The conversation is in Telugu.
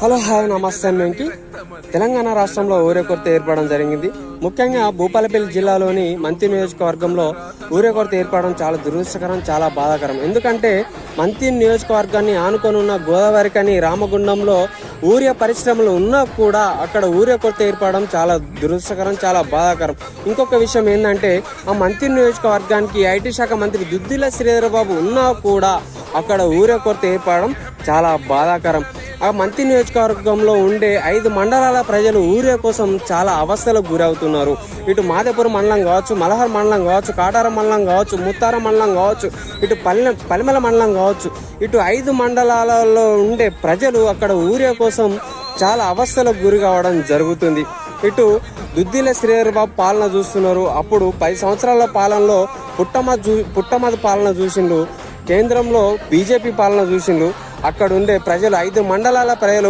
హలో హాయ్ నమస్తే వెంకి తెలంగాణ రాష్ట్రంలో ఊరే కొరత ఏర్పడడం జరిగింది. ముఖ్యంగా భూపాలపల్లి జిల్లాలోని మంతి నియోజకవర్గంలో ఊరే కొరత ఏర్పడడం చాలా దురదృష్టకరం చాలా బాధాకరం. ఎందుకంటే మంతి నియోజకవర్గాన్ని ఆనుకొని ఉన్న గోదావరికని రామగుండంలో ఊరే పరిశ్రమలు ఉన్నా కూడా అక్కడ ఊరే కొరత ఏర్పడడం చాలా దురదృష్టకరం చాలా బాధాకరం. ఇంకొక విషయం ఏంటంటే ఆ మంత్రి నియోజకవర్గానికి ఐటీ శాఖ మంత్రి దుద్దిల శ్రీధరబాబు ఉన్నా కూడా అక్కడ ఊరే కొరత ఏర్పడడం చాలా బాధాకరం. ఆ మంత్రి నియోజకవర్గంలో ఉండే ఐదు మండలాల ప్రజలు ఊరే కోసం చాలా అవస్థలకు గురవుతున్నారు. ఇటు మాదేపురం మండలం కావచ్చు మలహర్ మండలం కావచ్చు కాటారం మండలం కావచ్చు ముత్తార మండలం కావచ్చు ఇటు పల్లె పలిమల మండలం కావచ్చు ఇటు ఐదు మండలాలలో ఉండే ప్రజలు అక్కడ ఊరే కోసం చాలా అవస్థలకు గురి కావడం జరుగుతుంది. ఇటు దుద్దిల శ్రీహరిబాబు పాలన చూస్తున్నారు. అప్పుడు పది సంవత్సరాల పాలనలో పుట్టమ చూ పుట్టమది పాలన చూసిండు. కేంద్రంలో బీజేపీ పాలన చూసిండు. అక్కడ ఉండే ప్రజలు ఐదు మండలాల ప్రజలు